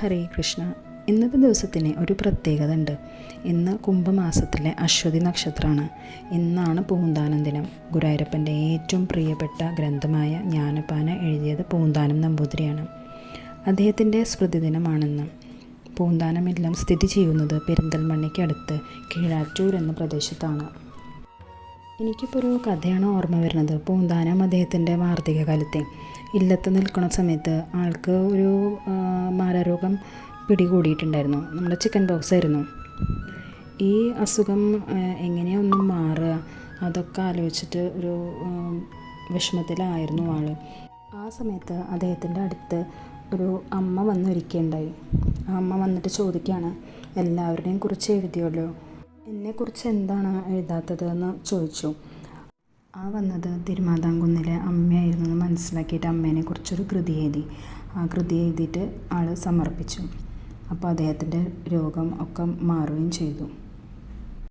ഹരേ കൃഷ്ണ. ഇന്നത്തെ ദിവസത്തിന് ഒരു പ്രത്യേകത ഉണ്ട് ഇന്ന് കുംഭമാസത്തിലെ അശ്വതി നക്ഷത്രമാണ്. ഇന്നാണ് പൂന്താനം ദിനം. ഗുരുവായൂരപ്പന്റെ ഏറ്റവും പ്രിയപ്പെട്ട ഗ്രന്ഥമായ ജ്ഞാനപ്പാന എഴുതിയത് പൂന്താനം നമ്പൂതിരിയാണ്. അദ്ദേഹത്തിന്റെ സ്മൃതി ദിനമാണെന്ന്. പൂന്താനമെല്ലാം സ്ഥിതി ചെയ്യുന്നത് പെരിന്തൽമണ്ണയ്ക്ക് അടുത്ത് കീഴാറ്റൂർ എന്ന പ്രദേശത്താണ്. എനിക്കിപ്പോൾ ഒരു കഥയാണ് ഓർമ്മ വരുന്നത്. പൂന്താനം അദ്ദേഹത്തിന്റെ വാർദ്ധക്യ കാലത്തെ ഇല്ലത്ത് നിൽക്കുന്ന സമയത്ത് ആൾക്ക് ഒരു മാരാരോഗം പിടികൂടിയിട്ടുണ്ടായിരുന്നു. നമ്മുടെ ചിക്കൻ ബോക്സ് ആയിരുന്നു. ഈ അസുഖം എങ്ങനെയൊന്നും മാറുക? അതൊക്കെ ആലോചിച്ചിട്ട് ഒരു വിഷമത്തിലായിരുന്നു ആൾ ആ സമയത്ത് അദ്ദേഹത്തിന്റെ അടുത്ത് ഒരു അമ്മ വന്നൊരിക്കുകയുണ്ടായി ആ അമ്മ വന്നിട്ട് ചോദിക്കുകയാണ് എല്ലാവരുടെയും കുറിച്ച് എഴുതിയല്ലോ? എന്നെക്കുറിച്ച് എന്താണ് എഴുതാത്തത് എന്ന് ചോദിച്ചു. ആ വന്നത് തിരുമാതാംകുന്നിലെ എന്ന് മനസ്സിലാക്കിയിട്ട് അമ്മേനെ കുറിച്ചൊരു കൃതി എഴുതി. ആ കൃതി എഴുതിയിട്ട് ആൾ സമർപ്പിച്ചു. അപ്പോൾ അദ്ദേഹത്തിന്റെ രോഗം ഒക്കെ മാറുകയും ചെയ്തു.